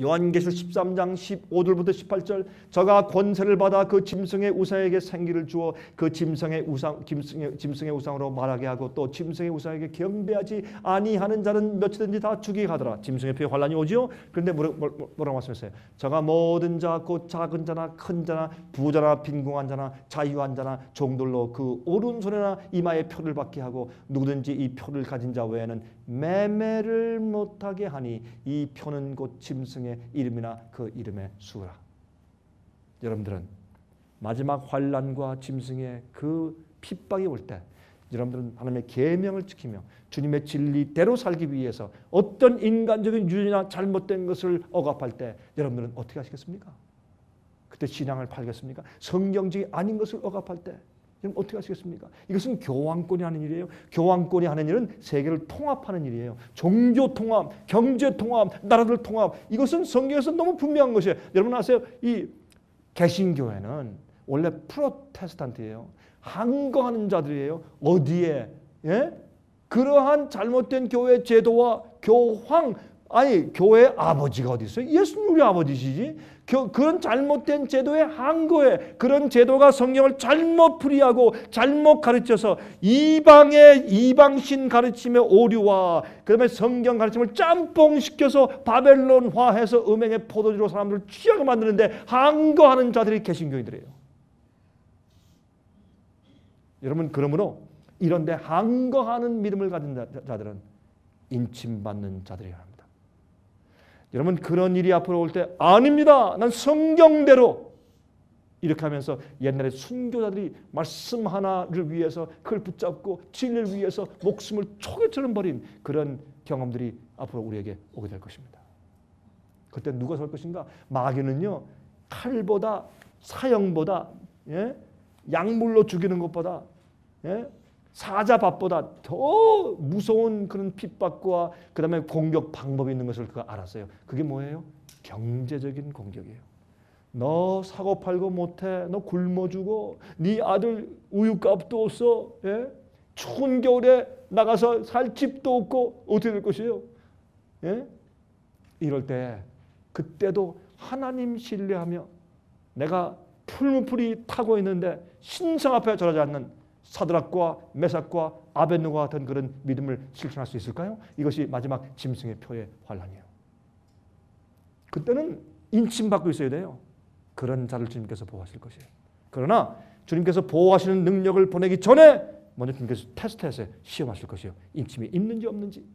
요한계시록 13장 15절부터 18절 저가 권세를 받아 그 짐승의 우상에게 생기를 주어 그 짐승의 우상 짐승의, 짐승의 우상으로 말하게 하고 또 짐승의 우상에게 경배하지 아니하는 자는 몇이든지 다 죽이게 하더라. 짐승의 피에 환란이 오지요? 그런데 뭐라, 뭐라고 말씀했어요? 저가 모든 자 곧 작은 자나 큰 자나 부자나 빈궁한 자나 자유한 자나 종들로 그 오른손이나 이마에 표를 받게 하고 누구든지 이 표를 가진 자 외에는 매매를 못하게 하니 이 표는 곧 짐승 의 이름이나 그 이름의 수라. 여러분들은 마지막 환란과 짐승의 그 핍박이 올 때 여러분들은 하나님의 계명을 지키며 주님의 진리대로 살기 위해서 어떤 인간적인 유전이나 잘못된 것을 억압할 때 여러분들은 어떻게 하시겠습니까? 그때 신앙을 팔겠습니까? 성경적이 아닌 것을 억압할 때 그럼 어떻게 하시겠습니까? 이것은 교황권이 하는 일이에요. 교황권이 하는 일은 세계를 통합하는 일이에요. 종교 통합, 경제 통합, 나라들 통합. 이것은 성경에서 너무 분명한 것이에요. 여러분 아세요? 이 개신교회는 원래 프로테스탄트예요. 항거하는 자들이에요. 어디에? 예? 그러한 잘못된 교회 제도와 교황 아니 교회 아버지가 어디 있어요? 예수님 우리 아버지시지. 그런 잘못된 제도의 한거에 그런 제도가 성경을 잘못 풀이하고 잘못 가르쳐서 이방의 이방신 가르침의 오류와 그다음에 성경 가르침을 짬뽕시켜서 바벨론화해서 음행의 포도주로 사람들을 취하게 만드는데 한거하는 자들이 개신교인들이에요. 여러분 그러므로 이런데 한거하는 믿음을 가진 자들은 인침받는 자들이야 합니다. 여러분 그런 일이 앞으로 올 때 아닙니다. 난 성경대로 이렇게 하면서 옛날에 순교자들이 말씀 하나를 위해서 그걸 붙잡고 진리를 위해서 목숨을 초계처럼 버린 그런 경험들이 앞으로 우리에게 오게 될 것입니다. 그때 누가 설 것인가? 마귀는요 칼보다 사형보다 예? 약물로 죽이는 것보다 예? 사자밥보다 더 무서운 그런 핍박과 그 다음에 공격 방법이 있는 것을 그가 알았어요. 그게 뭐예요? 경제적인 공격이에요. 너 사고 팔고 못해. 너 굶어 죽어. 네 아들 우유값도 없어. 예? 추운 겨울에 나가서 살 집도 없고 어떻게 될 것이에요? 예? 이럴 때 그때도 하나님 신뢰하며 내가 풀무풀이 타고 있는데 신성 앞에 절하지 않는 사드락과 메삭과 아벤누가 같은 그런 믿음을 실천할 수 있을까요? 이것이 마지막 짐승의 표의 환란이에요. 그때는 인침받고 있어야 돼요. 그런 자를 주님께서 보호하실 것이에요. 그러나 주님께서 보호하시는 능력을 보내기 전에 먼저 주님께서 테스트해서 시험하실 것이에요. 인침이 있는지 없는지.